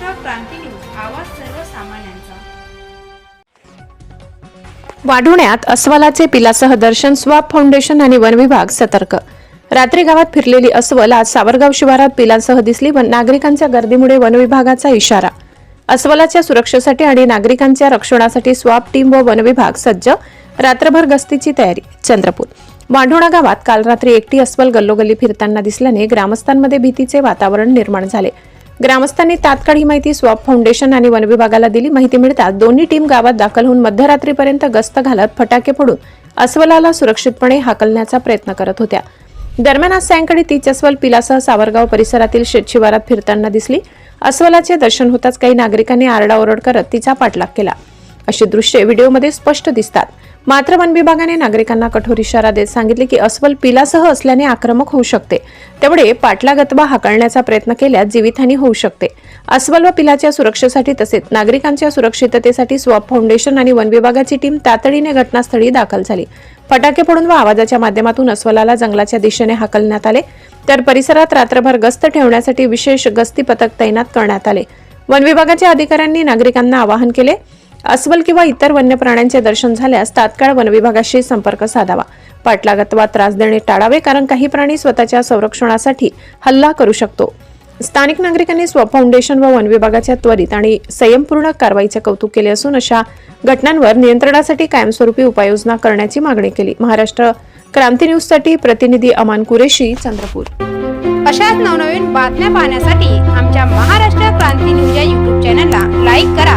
क्रांती news आवाज सर्वसामान्यांचा. वाढवण्यात अस्वलाचे पिलासह दर्शन स्वाप फाउंडेशन आणि वन विभाग सतर्क. रात्री गावात फिरलेली अस्वल आज सावरगाव शिवारात पिलांसह दिसली व नागरिकांच्या गर्दीमुळे वन विभागाचा इशारा. अस्वलाच्या सुरक्षेसाठी आणि नागरिकांच्या रक्षणासाठी स्वाप टीम व वन विभाग सज्ज. रात्रभर गस्तीची तयारी चंद्रपूर. वाढोणा गावात काल रात्री एकटी अस्वल गल्लोगल्ली फिरताना दिसल्याने ग्रामस्थांमध्ये भीतीचे वातावरण निर्माण झाले. ग्रामस्थांनी तात्काळ ही माहिती स्वॉप फाउंडेशन आणि वन विभागाला दिली. माहिती मिळताच दोन्ही टीम गावात दाखल होऊन मध्यरात्रीपर्यंत गस्त घालत फटाके फोडून अस्वलाला सुरक्षितपणे हाकलण्याचा प्रयत्न करत होत्या. दरम्यान आज सायंकाळी तीच अस्वल पिलासह सावरगाव परिसरातील शेतशिवारात फिरताना दिसली. अस्वलाचे दर्शन होताच काही नागरिकांनी आरडाओरड करत तिचा पाठलाग केला. अशी दृश्ये व्हिडिओमध्ये स्पष्ट दिसतात. मात्र वन विभागाने नागरिकांना कठोर इशारा देत सांगितले की अस्वल पिलासह असल्याने आक्रमक होऊ शकते. तेवढे गतबा हाकलण्याचा प्रयत्न केल्यास जीवितहानी होऊ शकते. अस्वल व पिलाच्या सुरक्षेसाठी तसेच नागरिकांच्या सुरक्षिततेसाठी स्वॉप फाउंडेशन आणि वन विभागाची टीम तातडीने घटनास्थळी दाखल झाली. फटाके फोडून व आवाजाच्या माध्यमातून अस्वलाला जंगलाच्या दिशेने हाकलण्यात आले. तर परिसरात रात्रभर गस्त ठेवण्यासाठी विशेष गस्ती पथक तैनात करण्यात आले. वन विभागाच्या अधिकाऱ्यांनी नागरिकांना आवाहन केले अस्वल किंवा इतर वन्य प्राण्यांचे दर्शन झाल्यास तात्काळ वनविभागाशी संपर्क साधावा. पाठलागत त्रास देणे टाळावे कारण काही प्राणी स्वतःच्या संरक्षणासाठी हल्ला करू शकतो. स्थानिक नागरिकांनी स्व फाउंडेशन व वन विभागाच्या त्वरित आणि संयमपूर्ण कारवाईचे कौतुक केले असून अशा घटनांवर नियंत्रणासाठी कायमस्वरूपी उपाययोजना करण्याची मागणी केली. महाराष्ट्र क्रांती न्यूजसाठी प्रतिनिधी अमान कुरेशी चंद्रपूर. अशाच नवनवीन बातम्या पाहण्यासाठी आमच्या महाराष्ट्र क्रांती न्यूज या युट्यूब चॅनलला लाईक करा.